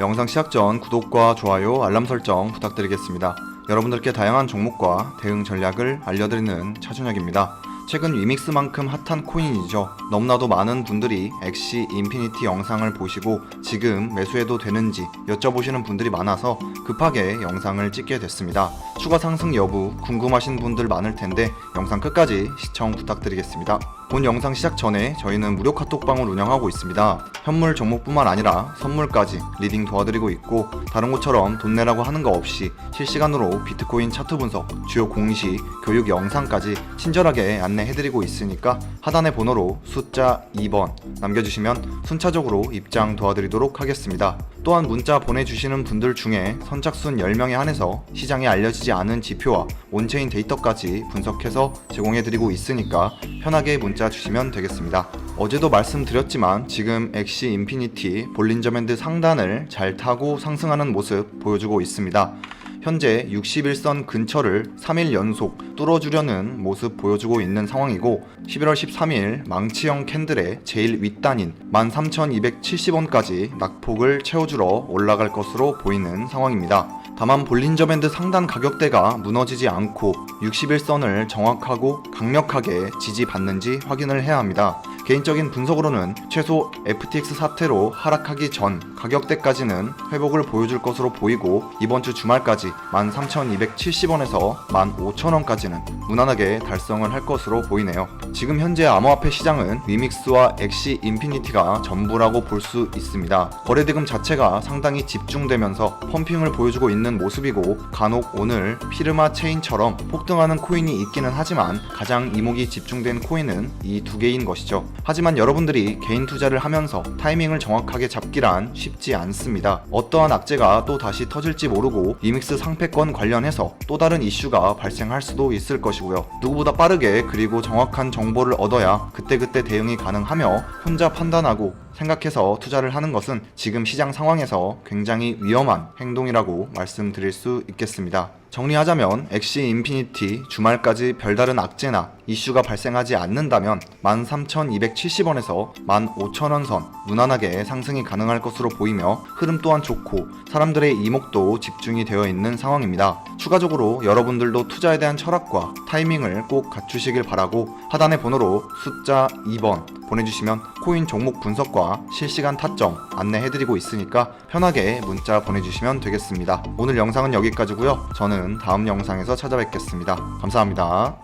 영상 시작 전 구독과 좋아요, 알람 설정 부탁드리겠습니다. 여러분들께 다양한 종목과 대응 전략을 알려드리는 차준혁입니다. 최근 위믹스만큼 핫한 코인이죠. 너무나도 많은 분들이 엑시 인피니티 영상을 보시고 지금 매수해도 되는지 여쭤보시는 분들이 많아서 급하게 영상을 찍게 됐습니다. 추가 상승 여부 궁금하신 분들 많을 텐데 영상 끝까지 시청 부탁드리겠습니다. 본 영상 시작 전에 저희는 무료 카톡방을 운영하고 있습니다. 현물 종목뿐만 아니라 선물까지 리딩 도와드리고 있고 다른 곳처럼 돈 내라고 하는 거 없이 실시간으로 비트코인 차트 분석, 주요 공시, 교육 영상까지 친절하게 안내해드리고 있으니까 하단의 번호로 숫자 2번 남겨주시면 순차적으로 입장 도와드리도록 하겠습니다. 또한 문자 보내주시는 분들 중에 선착순 10명에 한해서 시장에 알려지지 않은 지표와 온체인 데이터까지 분석해서 제공해드리고 있으니까 편하게 문자 주시면 되겠습니다. 어제도 말씀드렸지만 지금 엑시 인피니티 볼린저밴드 상단을 잘 타고 상승하는 모습 보여주고 있습니다. 현재 61선 근처를 3일 연속 뚫어주려는 모습 보여주고 있는 상황이고 11월 13일 망치형 캔들의 제일 윗단인 13,270원까지 낙폭을 채워주러 올라갈 것으로 보이는 상황입니다. 다만 볼린저밴드 상단 가격대가 무너지지 않고 61선을 정확하고 강력하게 지지받는지 확인을 해야 합니다. 개인적인 분석으로는 최소 FTX 사태로 하락하기 전 가격대까지는 회복을 보여줄 것으로 보이고 이번 주 주말까지 13,270원에서 15,000원까지는 무난하게 달성을 할 것으로 보이네요. 지금 현재 암호화폐 시장은 위믹스와 엑시 인피니티가 전부라고 볼 수 있습니다. 거래대금 자체가 상당히 집중되면서 펌핑을 보여주고 있는 모습이고 간혹 오늘 피르마 체인처럼 폭등하는 코인이 있기는 하지만 가장 이목이 집중된 코인은 이 두 개인 것이죠. 하지만 여러분들이 개인 투자를 하면서 타이밍을 정확하게 잡기란 쉽지 않습니다. 어떠한 악재가 또 다시 터질지 모르고 리믹스 상패권 관련해서 또 다른 이슈가 발생할 수도 있을 것이고요. 누구보다 빠르게 그리고 정확한 정보를 얻어야 그때그때 대응이 가능하며 혼자 판단하고 생각해서 투자를 하는 것은 지금 시장 상황에서 굉장히 위험한 행동이라고 말씀드릴 수 있겠습니다. 정리하자면 엑시 인피니티 주말까지 별다른 악재나 이슈가 발생하지 않는다면 13,270원에서 15,000원 선 무난하게 상승이 가능할 것으로 보이며 흐름 또한 좋고 사람들의 이목도 집중이 되어 있는 상황입니다. 추가적으로 여러분들도 투자에 대한 철학과 타이밍을 꼭 갖추시길 바라고 하단의 번호로 숫자 2번 보내주시면 코인 종목 분석과 실시간 타점 안내해드리고 있으니까 편하게 문자 보내주시면 되겠습니다. 오늘 영상은 여기까지고요. 저는 다음 영상에서 찾아뵙겠습니다. 감사합니다.